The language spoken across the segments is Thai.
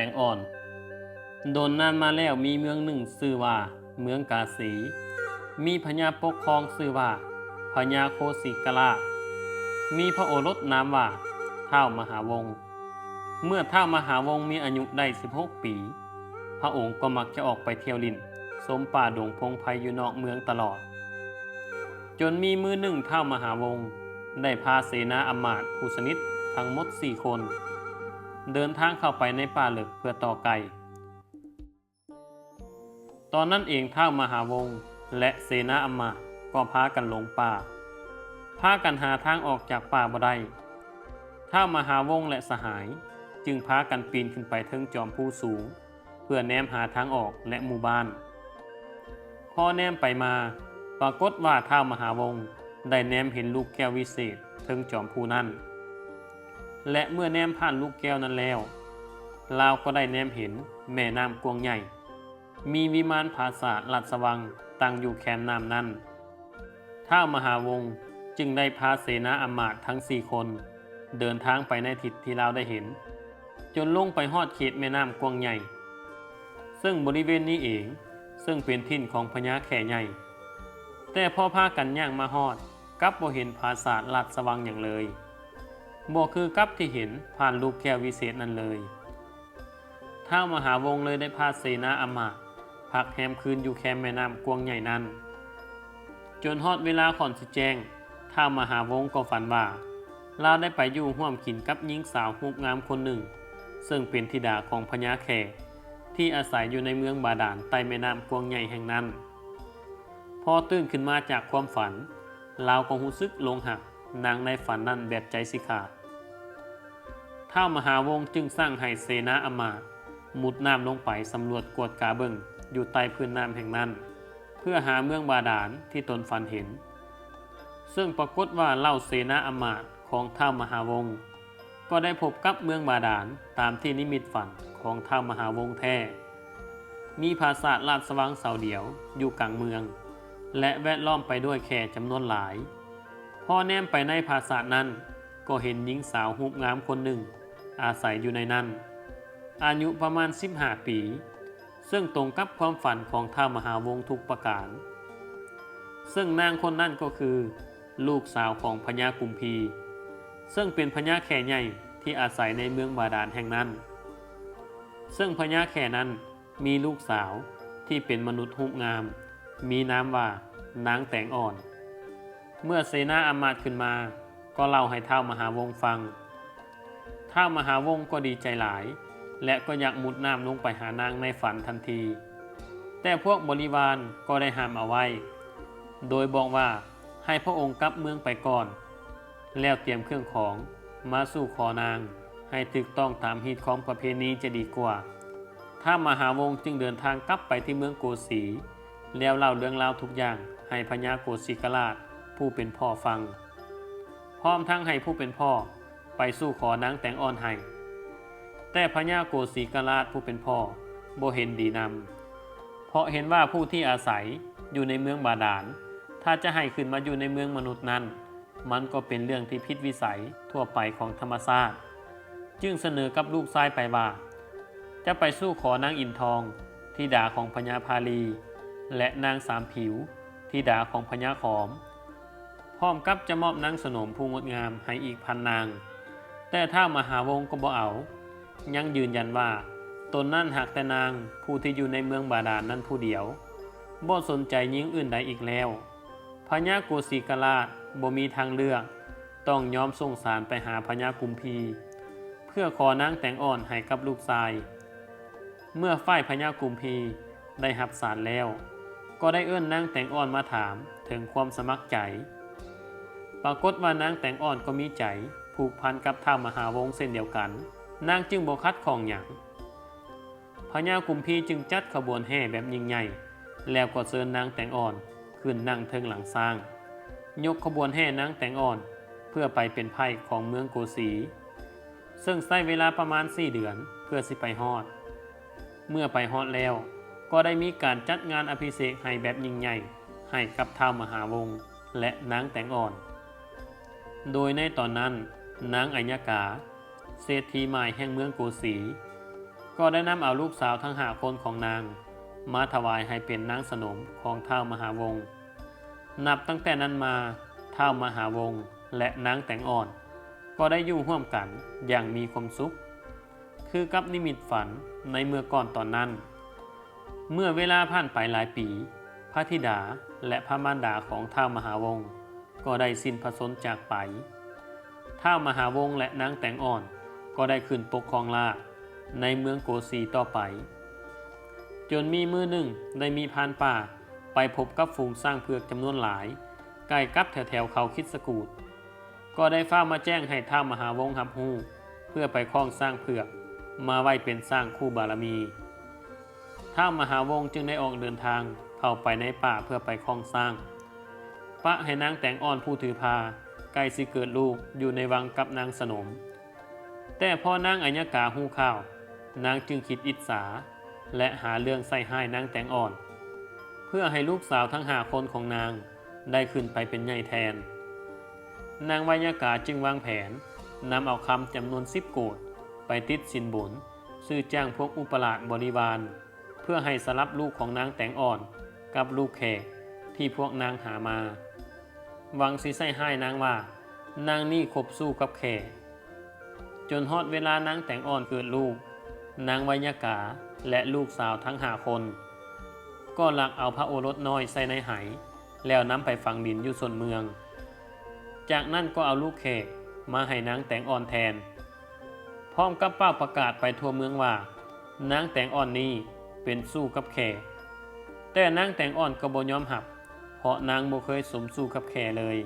แต่งอ่อน โดนนานมาแล้วมีเมืองหนึ่งชื่อว่า เมืองกาสี มีพญาปกครองชื่อว่าพญาโคสิกราชมีพระโอรสนามว่าเท้ามหาวงศ์เมื่อเท้ามหาวงศ์มีอายุได้ 16 ปี พระองค์ก็มักจะออกไปเที่ยวลินสมป่าดงพงไพอยู่นอกเมืองตลอด จนมีมือหนึ่งเท้ามหาวงศ์ได้พาเสนาอมาตย์ผู้สนิททั้งหมดสี่คน เดินทางเข้าไปในป่าลึกเพื่อต่อไก่ ตอนนั้นเองท้าวมหาวงศ์และเสนาอำมาก็พากันหลงป่า พากันหาทางออกจากป่าบ่ได้ท้าวมหาวงศ์และสหาย จึงพากันปีนขึ้นไปเทิงจอมผู้สูง เพื่อแนมหาทางออกและหมู่บ้าน พอแนมไปมา ปรากฏว่าท้าวมหาวงศ์ได้แนมเห็นลูกแก้ววิเศษเทิงจอมผู้นั้น และเมื่อแนมผ่านลูกแก้วนั้นแล้วลาวก็ได้แนมเห็นแม่น้ำกวงใหญ่ มีวิมานภาษาทลัดสวังตั้งอยู่แคมน้ำนั้นท้ามหาวงจึงได้พาเสนาอมาตทั้งสี่คน เดินทางไปในทิศที่เราได้เห็น จนลงไปฮอดเขตแม่น้ำกวงใหญ่ ซึ่งบริเวณนี้เองซึ่งเป็นถิ่นของพญาแข่ใหญ่ แต่พอพากันย่างมาฮอดกับบ่เห็นภาษาทลัดสวังอย่างเลย บ่คือกับที่เห็นผ่านลูกแก้ววิเศษนั่นเลยท้ามหาวงเลยได้พาเสนาอมาพักแฮมคืนอยู่แคมแม่น้ำกวงใหญ่นั้น จนฮอดเวลาขอนสิแจ้งท้ามหาวงก็ฝันว่าลาได้ไปอยู่ร่วมกินกับหญิงสาวรูปงามคนหนึ่ง ซึ่งเป็นธิดาของพญาแขกที่อาศัยอยู่ในเมืองบาดาลใต้แม่น้ำกวงใหญ่แห่งนั้น พอตื่นขึ้นมาจากความฝันลาวก็รู้สึกลงหักนางในฝันนั้นแบบใจสิขาด ท้าวมหาวงศ์จึงสร้างให้เสนาอมาตมุดน้ำลงไปสำรวจกวดกาเบิงอยู่ใต้พื้นน้ำแห่งนั้น เพื่อหาเมืองบาดาลที่ตนฝันเห็น ซึ่งปรากฏว่าเล่าเสนาอมาตของท้าวมหาวงศ์ก็ได้พบกับเมืองบาดาลตามที่นิมิตฝันของท้าวมหาวงศ์แท้ มีภาษาลาดสว่างเสาเดียวอยู่กลางเมือง และแวดล้อมไปด้วยแขกจำนวนหลาย พอแนมไปในภาษานั้นก็เห็นหญิงสาวรูปงามคนหนึ่ง อาศัยอยู่ในนั้น อายุประมาณ 15 ปี ซึ่งตรงกับความฝันของท้าวมหาวงทุกประการ ซึ่งนางคนนั้นก็คือ ลูกสาวของพญากุมพี ซึ่งเป็นพญาแข่ใหญ่ที่อาศัยในเมืองบาดาลแห่งนั้น ซึ่งพญาแข่นั้นมีลูกสาวที่เป็นมนุษย์รูปงาม มีนามว่านางแตงอ่อน เมื่อเสนาอามาตย์ขึ้นมา ก็เล่าให้ท้าวมหาวงฟัง ท้ามหาวงศ์ก็ดีใจหลาย และก็อยากมุดน้ำลงไปหานางในฝันทันที แต่พวกบริวารก็ได้ห้ามเอาไว้ โดยบอกว่าให้พระองค์กลับเมืองไปก่อน แล้วเตรียมเครื่องของมาสู่ขอนาง ให้ถูกต้องตามฮีตของประเพณีจะดีกว่าท้ามหาวงศ์จึงเดินทางกลับไปที่เมืองโกสีแล้วเล่าเรื่องราวทุกอย่างให้พญาโกสิกราชผู้เป็นพ่อฟัง พร้อมทั้งให้ผู้เป็นพ่อ ไปสู้ขอนางแตงอ่อนให้ แต่พญาโกสิกราชผู้เป็นพ่อบ่เห็นดีนำเพราะเห็นว่าผู้ที่อาศัยอยู่ในเมืองบาดาล ถ้าจะให้ขึ้นมาอยู่ในเมืองมนุษย์นั้น มันก็เป็นเรื่องที่ผิดวิสัยทั่วไปของธรรมชาติ จึงเสนอกับลูกชายไปว่า จะไปสู้ขอนางอินทองที่ด่าของพญาพาลี และนางสามผิวที่ดาของพญาขอม พร้อมกับจะมอบนางสนมผู้งดงามให้อีกพันนาง แต่ถ้ามหาวงก็บ่เอายังยืนยันว่าตนนั่นหากแต่นางผู้ที่อยู่ในเมืองบาดาลนั้นผู้เดียวบ่สนใจหญิงอื่นใดอีกแล้วพญาโกสีกราชบ่มีทางเลือก ต้องยอมส่งสารไปหาพญากุมพี เพื่อขอนางแต่งอ่อนให้กับลูกชาย เมื่อฝ่ายพญากุมพีได้หับสารแล้ว ก็ได้เอื้อนนางแต่งอ่อนมาถามถึงความสมัครใจ ปรากฏว่านางแต่งอ่อนก็มีใจ ผูกพันกับท้าวมหาวงศ์เส้นเดียวกัน นางจึงบคัดของอย่างพญากุมพีจึงจัดขบวนแห่แบบยิ่งใหญ่ แล้วก็เชิญนางแตงอ่อนขึ้นนั่งเทิงหลังสร้าง ยกขบวนแห่นางแตงอ่อนเพื่อไปเป็นไพ่ของเมืองโกสี ซึ่งใช้เวลาประมาณ 4 เดือนเพื่อสิไปฮอด เมื่อไปฮอดแล้วก็ได้มีการจัดงานอภิเษกให้แบบยิ่งใหญ่ ให้กับท้าวมหาวงศ์และนางแตงอ่อน โดยในตอนนั้น นางอัญญากา เศรษฐีใหม่แห่งเมืองโกสีก็ได้นำเอาลูกสาวทั้งหาคนของนาง มาถวายให้เป็นนางสนมของท้าวมหาวงศ์นับตั้งแต่นั้นมาท้าวมหาวงศ์และนางแตงอ่อน ก็ได้อยู่ร่วมกันอย่างมีความสุข คือกับนิมิตฝันในเมื่อก่อนตอนนั้น เมื่อเวลาผ่านไปหลายปี พระธิดาและพระมารดาของท้าวมหาวงศ์ก็ได้สิ้นพระชนม์จากไป ท้ามหาวงและนางแตงอ่อน ก็ได้ขึ้นปกครองราในเมืองโกสีต่อไป จนมีมือหนึ่งได้มีพานป่าไปพบกับฝูงสร้างเผือกจำนวนหลาย ใกล้กับแถวๆเขาคิดสกูดก็ได้ฟ้ามาแจ้งให้ท้ามหาวงศ์รับรู้เพื่อไปคล้องสร้างเผือก มาไว้เป็นสร้างคู่บารมีท้ามหาวงจึงได้ออกเดินทางเข้าไปในป่าเพื่อไปคล้องสร้างปะให้นางแต่งอ่อนผู้ถือพา ใกล้สิเกิดลูกอยู่ในวังกับนางสนม แต่พอนางอัญญากาหูข้าว นางจึงคิดอิจฉาและหาเรื่องใส่ให้นางแตงอ่อน เพื่อให้ลูกสาวทั้งหาคนของนางได้ขึ้นไปเป็นใหญ่แทน นางวายากาจึงวางแผนนำเอาคำจำนวนสิบโกดไปติดสินบนซื้อจ้างพวกอุปราชบริวาร เพื่อให้สลับลูกของนางแตงอ่อนกับลูกแขกที่พวกนางหามา วังสิใส่ให้นางว่า นางนี่คบสู้กับแขกจนฮอดเวลานางแต่งอ่อนเกิดลูก นางวายากาและลูกสาวทั้งหาคน ก็ลักเอาพระโอรสน้อยใส่ในไหแล้วนำไปฝังดินอยู่ส่วนเมือง จากนั้นก็เอาลูกแขกมาให้นางแต่งอ่อนแทน พร้อมกับเป้าประกาศไปทั่วเมืองว่านางแต่งอ่อนนี้เป็นสู้กับแขกแต่นางแต่งอ่อนก็บ่ยอมหับ ราะนางบ่เคยสมสู้กับแขเลย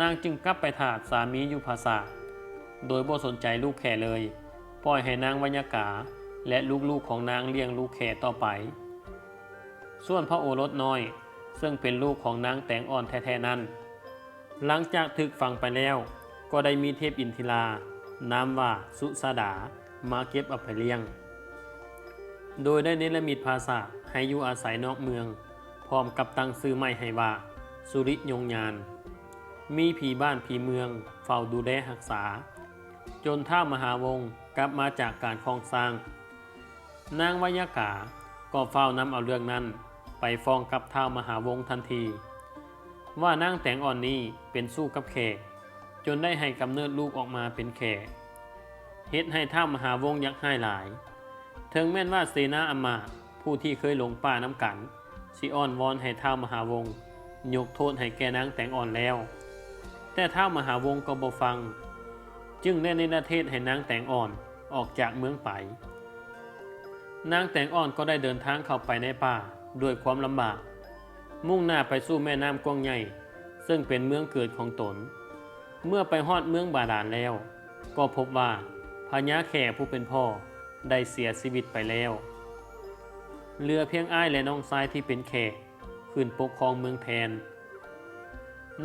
นางจึงกลับไปถาดสามีอยู่ภาษา โดยบ่สนใจลูกแขเลย ปล่อยให้นางวัญญากาและลูกๆของนางเลี้ยงลูกแขต่อไป ส่วนพระโอรสน้อย ซึ่งเป็นลูกของนางแตงอ่อนแท้ๆนั้น หลังจากถึกฝังไปแล้ว ก็ได้มีเทพอินทิรานามว่าสุสดา มาเก็บเอาไปเลี้ยง โดยได้เนรมิตภาษาให้อยู่อาศัยนอกเมือง พร้อมกับตั้งซื้อใหม่ให้ว่า สุริยงยาน มีผีบ้านผีเมือง เฝ้าดูแลรักษา จนท่ามหาวงศ์กลับมาจากการครองสร้าง นางวยากาก็เฝ้านำเอาเรื่องนั้น ไปฟ้องกับท้ามหาวงศ์ทันที ว่านางแตงอ่อนนี้เป็นสู้กับแขก จนได้ให้กำเนิดลูกออกมาเป็นแขกเฮ็ดให้ท้ามหาวงศ์ยักษ์ให้หลาย ถึงแม้นว่าเสนาอมาผู้ที่เคยหลงป่าน้ำกัน สิอ้อนวอนให้ท้ามหาวงศ์ยกโทษให้แกนางแตงอ่อนแล้ว แต่ท้ามหาวงศ์ก็บ่ฟัง จึงได้ในประเทศให้นางแตงอ่อนออกจากเมืองไป นางแตงอ่อนก็ได้เดินทางเข้าไปในป่าด้วยความลำบาก มุ่งหน้าไปสู่แม่น้ำกว้างใหญ่ ซึ่งเป็นเมืองเกิดของตน เมื่อไปฮอดเมืองบาดาลแล้ว ก็พบว่าพญาแข่ผู้เป็นพ่อได้เสียชีวิตไปแล้ว เหลือเพียงอ้ายและน้องชายที่เป็นแขกขึ้นปกครองเมืองแทน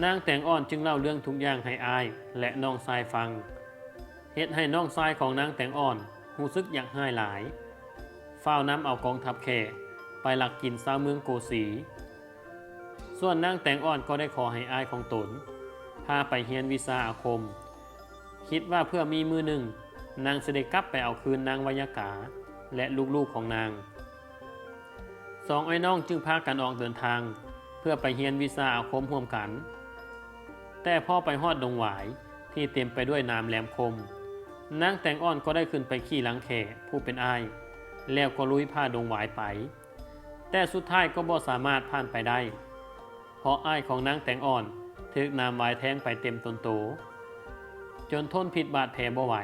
นางแตงอ่อนจึงเล่าเรื่องทุกอย่างให้อ้ายและน้องชายฟังเฮ็ดให้น้องชายของนางแตงอ่อนรู้สึกอยากให้หลายเฝ้าน้ำเอากองทัพแขกไปหลักกินซาเมืองโกสีส่วนนางแตงอ่อนก็ได้ขอให้อ้ายของตน พาไปเฮียนวิชาอาคม คิดว่าเพื่อมีมือหนึ่ง นางเสด็จกลับไปเอาคืนนางวยากา และลูกๆของนาง สองไอ้น้องจึงพากันออกเดินทาง เพื่อไปเฮียนวิชาอาคมร่วมกัน แต่พ่อไปฮอดดงหวายที่เต็มไปด้วยน้ำแหลมคมนางแตงอ่อนก็ได้ขึ้นไปขี่หลังแขผู้เป็นอ้าย แล้วก็ลุยผ้าดงหวายไป แต่สุดท้ายก็บ่สามารถผ่านไปได้ เพราะอ้ายของนางแตงอ่อนถึกน้ำวายแทงไปเต็มตนโต จนทนพิษบาดแผลบ่ไหว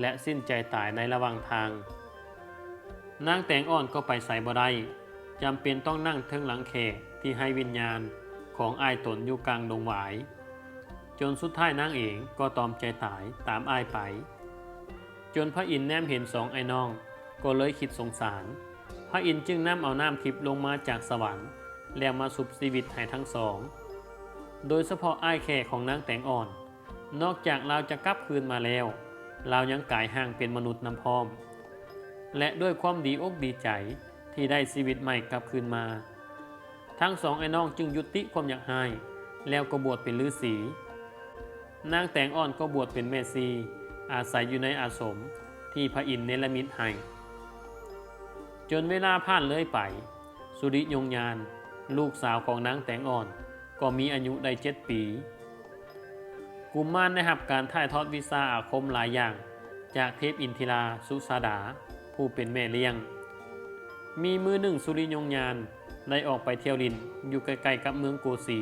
และสิ้นใจตายในระหว่างทาง นางแตงอ่อนก็ไปใส่บ่ได้ จำเป็นต้องนั่งเทิงหลังแขกที่ให้วิญญาณของอ้ายตนอยู่กลางดงหวาย จนสุดท้ายนางเองก็ตอมใจตายตามอ้ายไป จนพระอินทร์แนมเห็นสองไอ้น้อง ก็เลยคิดสงสาร พระอินทร์จึงนำเอาน้ำทิพย์ลงมาจากสวรรค์ แล้วมาสุบชีวิตให้ทั้งสอง โดยเฉพาะอ้ายแข่ของนางแตงอ่อน นอกจากเราจะกลับคืนมาแล้ว เรายังกายห่างเป็นมนุษย์นำพร้อม และด้วยความดีอกดีใจ ที่ได้ชีวิตใหม่กลับคืนมา ทั้งสองไอ้น้องจึงยุติความอยากหาย แล้วก็บวชเป็นฤาษีนางแตงอ่อนก็บวชเป็นแม่ซี อาศัยอยู่ในอาสมที่พระอินทร์เนรมิตให้ จนเวลาผ่านเลยไป สุริยงยาน ลูกสาวของนางแตงอ่อน ก็มีอายุได้เจ็ดปีกุมมารได้รับการถ่ายทอดวิชาอาคมหลายอย่าง จากเทพอินทิราสุสาดา ผู้เป็นแม่เลี้ยง มีมือหนึ่งสุริยงยานได้ออกไปเที่ยวลินอยู่ใกล้ๆกับเมืองโกสี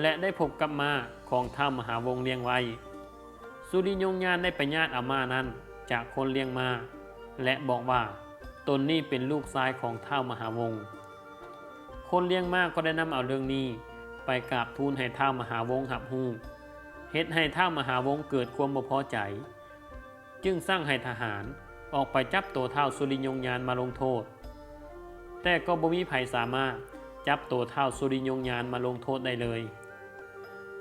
และได้พบกับมาของท้ามหาวงเลี้ยงไว้ สุริยงยานได้ไปญาติอาม่านั้นจากคนเลี้ยงมา และบอกว่าตนนี้เป็นลูกชายของท้ามหาวง คนเลี้ยงมากก็ได้นำเอาเรื่องนี้ไปกราบทูลให้ท้ามหาวงหับหูเฮ็ดให้ท้ามหาวงเกิดความบ่พอใจ จึงสร้างให้ทหารออกไปจับตัวท้าสุริยงยานมาลงโทษ แต่ก็บ่มีไผสามารถจับตัวเท้าสุริยงยานมาลงโทษได้เลย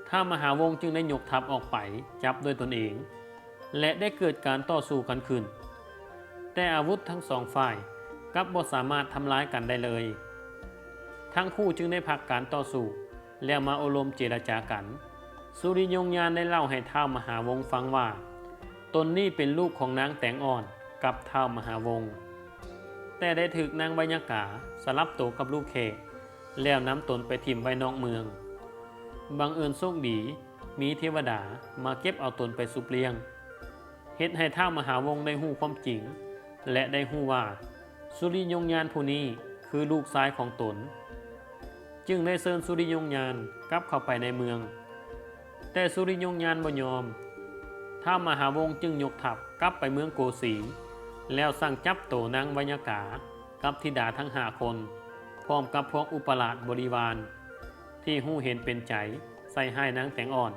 ท้ามหาวงศ์จึงได้ยกทัพออกไปจับด้วยตนเอง และได้เกิดการต่อสู้กันขึ้น แต่อาวุธทั้งสองฝ่ายกลับบ่สามารถทำร้ายกันได้เลย ทั้งคู่จึงได้พักการต่อสู้แล้วมาอบรมเจรจากัน สุริยงยานได้เล่าให้ท้ามหาวงศ์ฟังว่า ตนนี้เป็นลูกของนางแตงอ่อนกับท้ามหาวงศ์ แต่ได้ถึกนางใบยากาสลับตัวกับลูกเคแล้วนำตนไปถิ่มไว้นอกเมือง บังเอิญโชคดีมีเทวดามาเก็บเอาตนไปสุปเลี้ยงเฮ็ดให้ท้าวมหาวงศ์ได้หู้ความจริง และได้หู้ว่า สุริยงยานผู้นี้คือลูกชายของตน จึงได้เชิญสุริยงยานกลับเข้าไปในเมือง แต่สุริยงยานบ่ยอมท้าวมหาวงศ์จึงยกทัพกลับไปเมืองโกสี แล้วสั่งจับโตนางวยากากับธิดาทั้งหาคน พร้อมกับพวกอุปราชบริวาร ที่หู้เห็นเป็นใจใส่ให้นางแตงอ่อน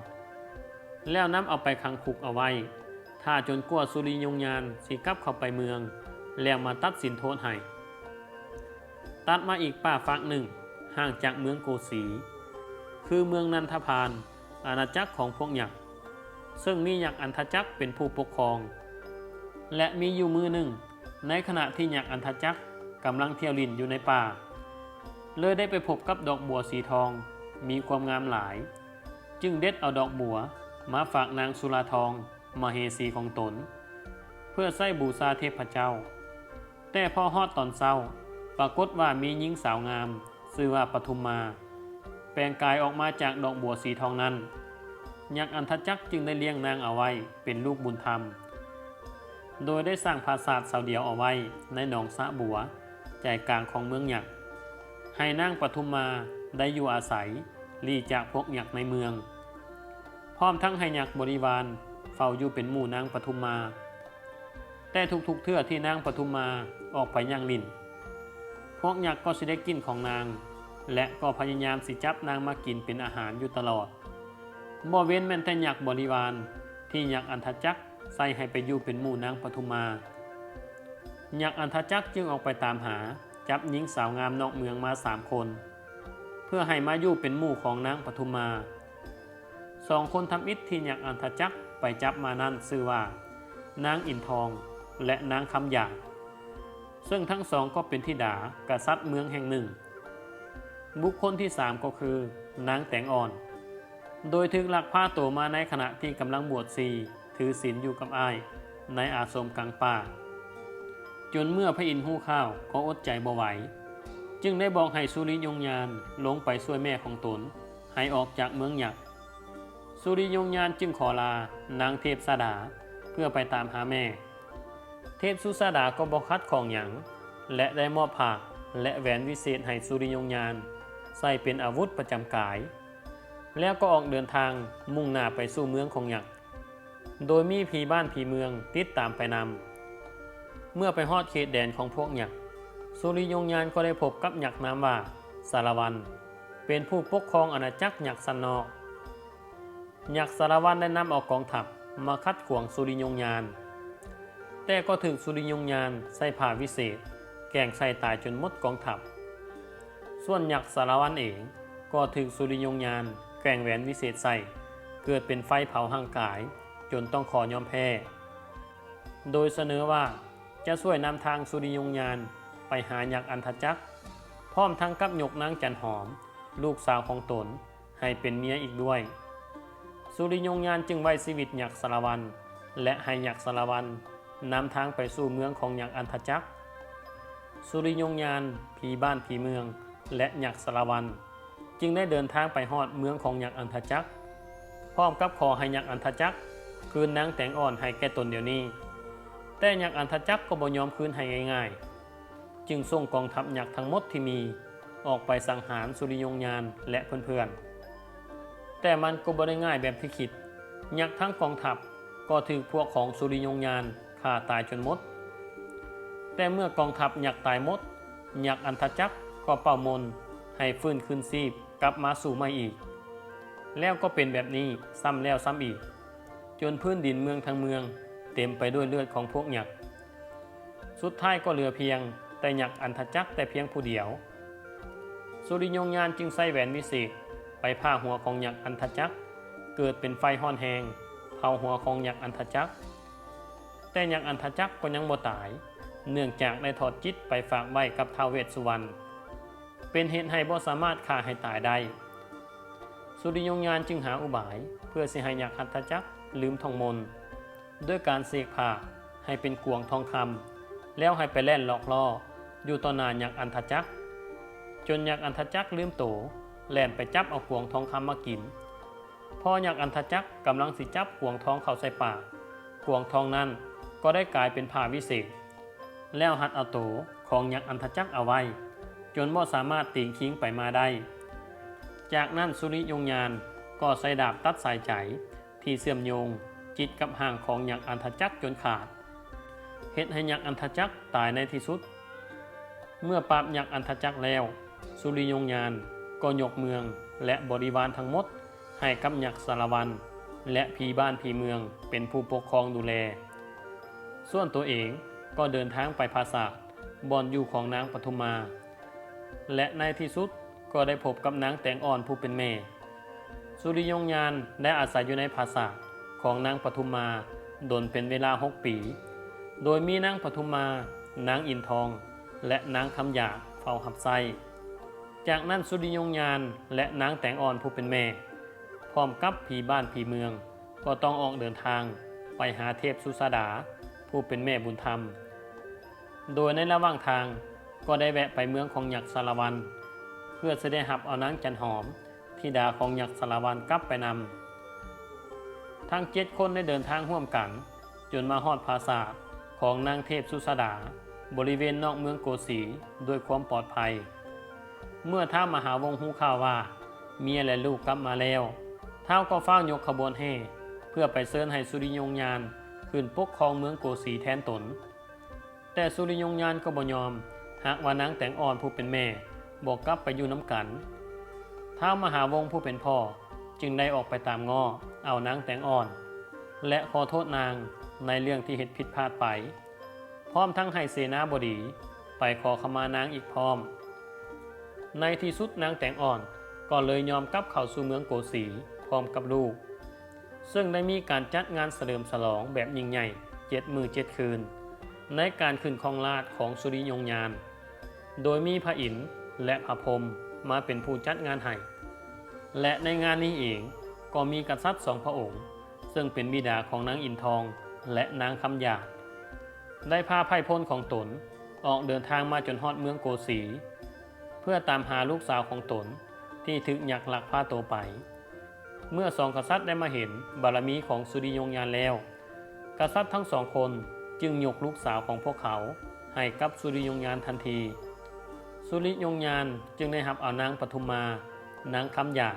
แล้วนำเอาไปขังคุกเอาไว้ ถ้าจนกว่าสุริยงยานสิกลับเข้าไปเมือง แล้วมาตัดสินโทษให้ตัดมาอีกป่าฟักหนึ่ง ห่างจากเมืองโกสี คือเมืองนันทพานอาณาจักรของพวกยักษ์ซึ่งมียักษ์อันทจักรเป็นผู้ปกครอง และมีอยู่มือหนึ่ง ในขณะที่ยักอันทจักกำลังเที่ยวลินอยู่ในป่า เลยได้ไปพบกับดอกบัวสีทอง มีความงามหลาย จึงเด็ดเอาดอกบัวมาฝากนางสุราทองมาเฮสีของตน เพื่อใส่บูชาเทพเจ้า แต่พอฮอดตอนเศร้า ปรากฏว่ามีหญิงสาวงามชื่อว่าปทุมมา แปลงกายออกมาจากดอกบัวสีทองนั้นยักษ์อันทจักจึงได้เลี้ยงนางเอาไว้เป็นลูกบุญธรรม โดยได้สร้างปราสาทเสาเดียวเอาไว้ในหนองสะบัว ใจกลางของเมืองหยัก ให้นางปทุมมาได้อยู่อาศัยลีจากพวกหยักในเมือง พร้อมทั้งให้หยักบริวารเฝ้าอยู่เป็นหมู่นางปทุมมา แต่ทุกๆเทื่อที่นางปทุมมาออกไปย่างลินพวกหยักก็สิได้กินของนาง และก็พยายามสิจับนางมากินเป็นอาหารอยู่ตลอดบ่เว้นแม่นแต่ยักบริวารที่หยักอันทจักร ใส่ให้ไปอยู่เป็นหมู่นางปทุมมายักษ์อันทจักจึงออกไปตามหา จับหญิงสาวงามนอกเมืองมาสามคน เพื่อให้มาอยู่เป็นหมู่ของนางปทุมมาสองคนทำอิฐที่ยักษ์อันทจักไปจับมานั่นชื่อว่านางอินทองและนางคำหยาซึ่งทั้งสองก็เป็นธิดากษัตริย์เมืองแห่งหนึ่ง บุคคลที่สามก็คือนางแตงอ่อน โดยถึกลักพาตัวมาในขณะที่กำลังบวชซี ถือศีลอยู่กับอ้าย ในอาสมกลางป่า จนเมื่อพระอินทร์หู้ข้าวก็อดใจบ่ไหว จึงได้บอกให้สุริยงยานลงไปช่วยแม่ของตน ให้ออกจากเมืองหยัก สุริยงยานจึงขอลานางเทพสดาเพื่อไปตามหาแม่ เทพสุสดาก็บอกคัดของหยังและได้มอบผักและแหวนวิเศษให้สุริยงยาน ใส่เป็นอาวุธประจำกาย แล้วก็ออกเดินทางมุ่งหน้าไปสู่เมืองของหยักษ์ โดยมีผีบ้านผีเมืองติดตามไปนำ เมื่อไปฮอดเขตแดนของพวกหยักสุริยงยานก็ได้พบกับหยักนามว่าสารวัน เป็นผู้ปกครองอาณาจักรหยักสันนอกหยักสารวันได้นำออกกองทัพมาคัดขวางสุริยงยาน แต่ก็ถึกสุริยงยานใส่ผ่าวิเศษ แกล้งใส่ตายจนมดกองทัพ ส่วนหยักสารวันเองก็ถึกสุริยงยานแกล้งแหวนวิเศษใส่เกิดเป็นไฟเผาห่างกาย จนต้องขอยอมแพ้ โดยเสนอว่าจะช่วยนำทางสุริยงยานไปหายักษ์อันทจักพร้อมทั้งกับยกนางจันหอม ลูกสาวของตนให้เป็นเมียอีกด้วย สุริยงยานจึงไว้ชีวิตยักษ์สารวัน และให้ยักษ์สารวันนำทางไปสู่เมืองของยักษ์อันทจักสุริยงยานผีบ้านผีเมือง และยักษ์สารวัน จึงได้เดินทางไปฮอดเมืองของยักษ์อันทจักพร้อมกับขอให้ยักษ์อันทจักร คืนนางแตงอ่อนให้แก่ตนเดี๋ยวนี้ แต่ยักษ์อันทจักก็บ่ยอมคืนให้ง่ายๆ จึงส่งกองทัพยักษ์ทั้งหมดที่มีออกไปสังหารสุริยงยานและเพื่อนๆ แต่มันก็บ่ได้ง่ายแบบที่คิด ยักษ์ทั้งกองทัพก็ถูกพวกของสุริยงยานฆ่าตายจนหมด แต่เมื่อกองทัพยักษ์ตายหมดยักษ์อันทจักก็เป่ามนให้ฟื้นคืนชีพกลับมาสู่ใหม่อีก แล้วก็เป็นแบบนี้ซ้ำแล้วซ้ำอีก จนพื้นดินเมืองทั้งเมือง เต็มไปด้วยเลือดของพวกหยัก สุดท้ายก็เหลือเพียง แต่หยักอันทจักแต่เพียงผู้เดียว สุริยงยานจึงใส่แหวนวิเศษไปผ้าหัวของหยักอันทจักเกิดเป็นไฟห้อนแหงเผาหัวของหยักอันทจักแต่หยักอันทจักก็ยังบ่ตาย เนื่องจากได้ถอดจิตไปฝากไว้กับท้าวเวสสุวรรณเป็นเหตุให้บ่สามารถฆ่าให้ตายได้ สุริยงยานจึงหาอุบาย เพื่อสิให้ยักษ์อันทจักร ลืมทองมนด้วยการเสกผ้าให้เป็นกวงทองคำแล้วให้ไปแล่นหลอกล่ออยู่ต่อหน้ายักษ์อันทจักจนยักษ์อันทจักลืมโตแล่นไปจับเอากวงทองคำมากินพอยักษ์อันทจักกำลังสิจับกวงทองเข้าใส่ปากกวงทองนั้นก็ได้กลายเป็นผ้าวิเศษ แล้วหัดเอาโตของยักษ์อันทจักเอาไว้ จนบ่สามารถตีงคิงไปมาได้ จากนั้นสุริยงยานก็ใส่ดาบตัดสายใจ ที่เสื่อมโยง จิตกับห่างของยักษ์อันทจักจนขาดเฮ็ดให้ยักษ์อันทจักตายในที่สุด เมื่อปราบยักษ์อันทจักแล้ว สุริยงยานก็ยกเมืองและบริวารทั้งหมด ให้กับยักษ์สารวัน และผีบ้านผีเมืองเป็นผู้ปกครองดูแล ส่วนตัวเองก็เดินทางไปภาษาบอนอยู่ของนางปทุมมา และในที่สุดก็ได้พบกับนางแตงอ่อนผู้เป็นแม่ สุริยงยานได้อาศัยอยู่ในภาษาของนางปทุมมาดนเป็นเวลาหกปี โดยมีนางปทุมมา นางอินทอง และนางคำหยาเฝ้าหับไส้จากนั้นสุริยงยานและนางแตงอ่อนผู้เป็นแม่ พร้อมกับผีบ้านผีเมือง ก็ต้องออกเดินทางไปหาเทพสุสดา ผู้เป็นแม่บุญธรรม โดยในระหว่างทางก็ได้แวะไปเมืองของหยักสารวัน เพื่อจะได้หับเอานางจันหอม ธิดาของยักษ์สารวันกลับไปนำทั้งเจ็ดคนได้เดินทางร่วมกัน จนมาฮอดภาษาทของนางเทพสุสดา บริเวณนอกเมืองโกสีด้วยความปลอดภัย เมื่อท้ามหาวงศ์ฮู้ข่าวว่า เมียและลูกกลับมาแล้ว เท้าก็เฝ้ายกขบวนแห่เพื่อไปเชิญให้สุริยงยานขึ้นปกครองเมืองโกสีแทนตน แต่สุริยงยานก็บ่ยอมหากว่านางแต่งอ่อนผู้เป็นแม่บอกกลับไปอยู่น้ำกัน ท้าวมหาวงศ์ผู้เป็นพ่อจึงได้ออกไปตามง้อเอานางแตงอ่อน และขอโทษนางในเรื่องที่เหตุผิดพลาดไป พร้อมทั้งให้เสนาบดีไปขอขมานางอีกพร้อม ในที่สุดนางแตงอ่อนก็เลยยอมกลับเข้าสู่เมืองโกสีพร้อมกับลูก ซึ่งได้มีการจัดงานเสลิมฉลองแบบยิ่งใหญ่เจ็ดมือเจ็ดคืน ในการขึ้นครองราชของสุริยงยาน โดยมีพระอินทร์และพระพรหม มาเป็นผู้จัดงานให้และในงานนี้เองก็มีกษัตริย์สองพระองค์ ซึ่งเป็นบิดาของนางอินทองและนางคำหยาดได้พาไพ่พลของตนออกเดินทางมาจนฮอดเมืองโกสี เพื่อตามหาลูกสาวของตนที่ถึกยักหลักพาตัวไป เมื่อสองกษัตริย์ได้มาเห็นบารมีของสุริยงยานแล้ว กษัตริย์ทั้งสองคนจึงยกลูกสาวของพวกเขาให้กับสุริยงยานทันที สุริยงยานจึงได้หับเอานางปทุมมา นางคำหยาด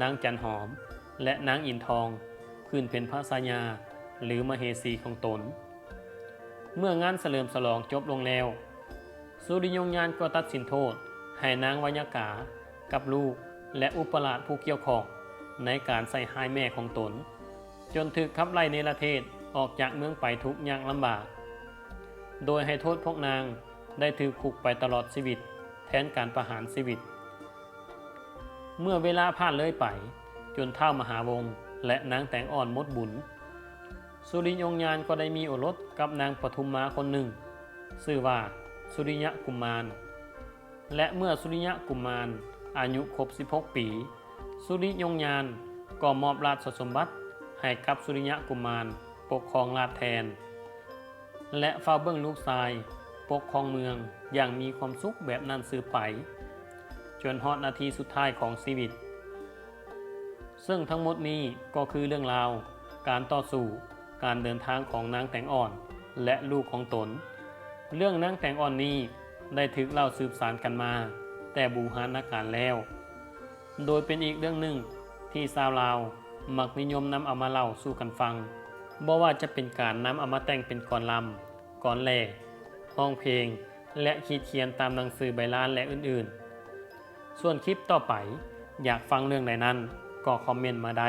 นางจันหอม และนางอินทองขึ้นเป็นพระสายาหรือมเหสีของตน เมื่องานเสลิมฉลองจบลงแล้ว สุริยงยานก็ตัดสินโทษ ให้นางวัญกา กับลูกและอุปราชผู้เกี่ยวข้องในการใส่หายแม่ของตน จนถึกขับไล่เนรเทศออกจากเมืองไปทุกข์ยากลำบาก โดยให้โทษพวกนางได้ถือคุกไปตลอดชีวิต แทนการประหารชีวิต เมื่อเวลาผ่านเลยไป จนเท่ามหาวงศ์และนางแตงอ่อนมดบุญ สุริยงยานก็ได้มีโอรสกับนางปทุมมาคนหนึ่ง ชื่อว่าสุริยะกุมาร และเมื่อสุริยะกุมารอายุครบ 16 ปี สุริยงยานก็มอบราชสมบัติให้กับสุริยะกุมารปกครองราชแทน และเฝ้าเบื้องลูกชาย ปกครองเมือง อย่างมีความสุขแบบนั้นสืบไป จนฮอดนาทีสุดท้ายของชีวิต ซึ่งทั้งหมดนี้ก็คือเรื่องราว การต่อสู้ การเดินทางของนางแตงอ่อน และลูกของตน เรื่องนางแตงอ่อนนี้ได้ถึกเล่าสืบสารกันมา แต่บูหานาการแล้ว โดยเป็นอีกเรื่องหนึ่งที่ชาวลาวมักนิยมนำเอามาเล่าสู่กันฟังบ่ว่าจะเป็นการนำเอามาแต่งเป็นกรลำกรแหล่ห้องเพลง และขีดเขียนตามหนังสือใบลานและอื่นๆ ส่วนคลิปต่อไปอยากฟังเรื่องไหนนั้นก็คอมเมนต์มาได้